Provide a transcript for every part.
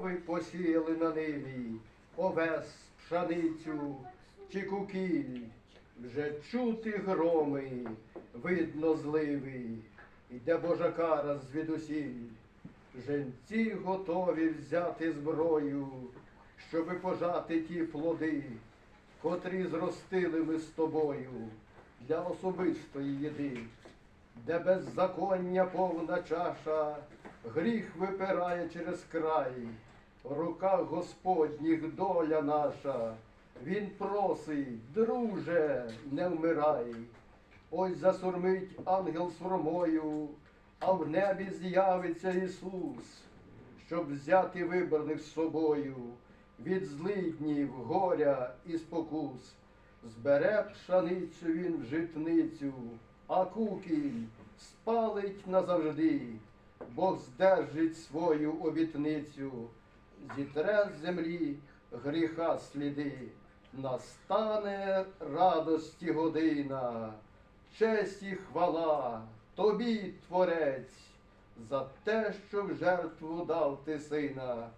Ви посіяли на ниві овес, пшеницю чи кукіль, вже чути громи, видно зливи, йде Божа кара звідусіль. Женці готові взяти зброю, щоби пожати ті плоди, котрі зростили ми з тобою для особистої їди, де беззаконня повна чаша, гріх випирає через край, в руках Господніх доля наша. Він просить, друже, не вмирай. Ось засурмить ангел сурмою, а в небі з'явиться Ісус, щоб взяти вибраних з собою від злиднів, горя і спокус. Збере пшаницю він в житницю, а кукіль спалить назавжди. Бог здержить свою обітницю, зітре з землі гріха сліди. Настане радості година, честь і хвала тобі, Творець, за те, що в жертву дав ти сина.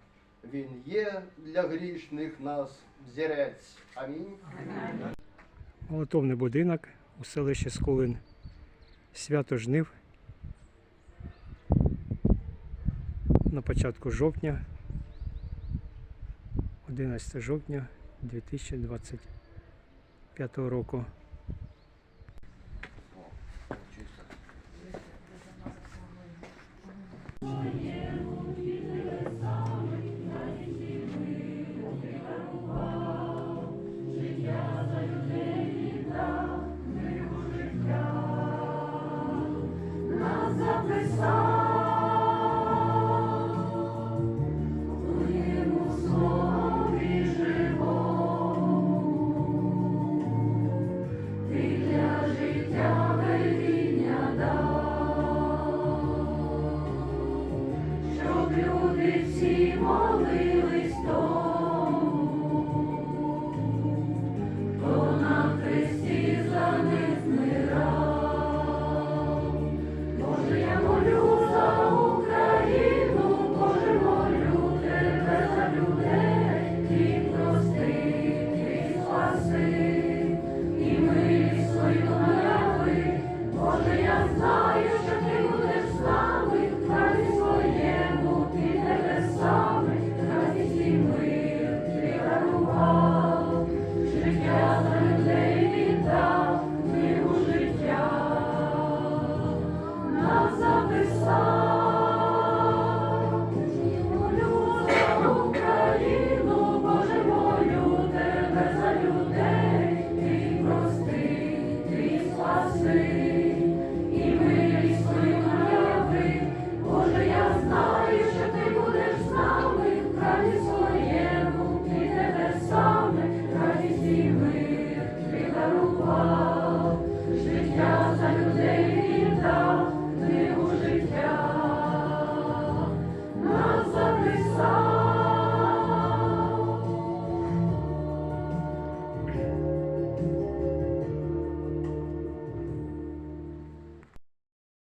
Він є для грішних нас взірець. Амінь. Молитовний будинок у селищі Скулин. Свято жнив. На початку жовтня, 11 жовтня 2025 року.